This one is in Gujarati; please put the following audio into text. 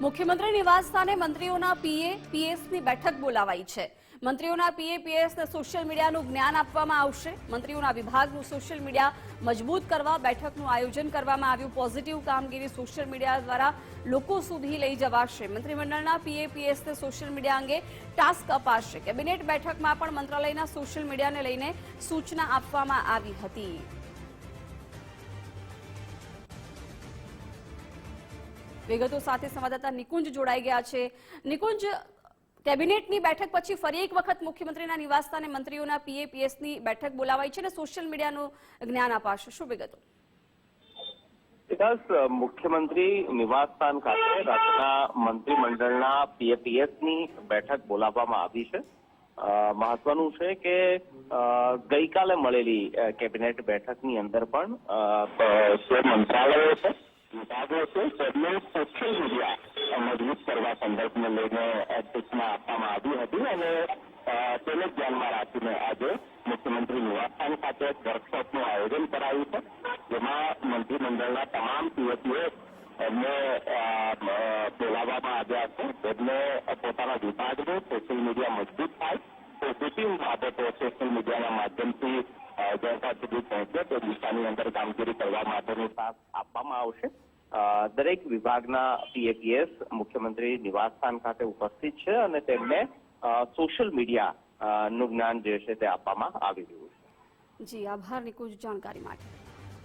મુખ્યમંત્રી નિવાસસ્થાને મંત્રીઓના પીએ, પીએસની બેઠક બોલાવાઈ છે. મંત્રીઓના પીએ, પીએસને સોશિયલ મીડિયાનું જ્ઞાન આપવામાં આવશે. મંત્રીઓના વિભાગનું સોશિયલ મીડિયા મજબૂત કરવા બેઠકનું આયોજન કરવામાં આવ્યું. પોઝિટિવ કામગીરી સોશિયલ મીડિયા દ્વારા લોકો સુધી લઈ જવાશે. મંત્રીમંડળના પીએ, પીએસને સોશિયલ મીડિયા અંગે ટાસ્ક અપાશે. કેબિનેટ બેઠકમાં પણ મંત્રાલયના સોશિયલ મીડિયાને લઈને સૂચના આપવામાં આવી હતી. વિગતો સાથે સંવાદદાતા નિકુંજ જોડાઈ ગયા છે. નિકુંજ, કેબિનેટની બેઠક પછી ફરી એક વખત મુખ્યમંત્રીના નિવાસસ્થાને મંત્રીઓના પીએપીએસની બેઠક બોલાવાઈ છે અને સોશિયલ મીડિયાનું જ્ઞાન અપાશે. શું વિગતો? વિકાસ મુખ્યમંત્રી નિવાસસ્થાન ખાતે રાજ્યના મંત્રીમંડળના પીએપીએસની બેઠક બોલાવવામાં આવી છે. મહત્વનું છે કે ગઈકાલે મળેલી કેબિનેટ બેઠકની અંદર પણ જે મંત્રાલયો છે. વિભાગો છે સોશિયલ મીડિયા મજબૂત કરવા સંદર્ભને લઈને સૂચના આપવામાં આવી હતી અને તેને ધ્યાનમાં રાખીને આજે મુખ્યમંત્રી નિવાસસ્થાન ખાતે એક વર્કશોપનું આયોજન કરાયું છે, જેમાં મંત્રીમંડળના તમામ પીએપીઓ એમને બોલાવવામાં આવ્યા છે. એમને પોતાના વિભાગનું સોશિયલ મીડિયા મજબૂત થાય પોઝિટિવ બાબતો સોશિયલ મીડિયાના માધ્યમથી જનતા સુધી પહોંચે તે દિશાની અંદર કામગીરી કરવા માટેનું તાસ આપવામાં આવશે. દરેક વિભાગના પીએપીએસ મુખ્યમંત્રી નિવાસસ્થાન ખાતે ઉપસ્થિત છે અને તેમને સોશિયલ મીડિયા નું જ્ઞાન જે છે તે આપવામાં આવી રહ્યું છે. જી, આભાર નિકુંજ જાણકારી માટે.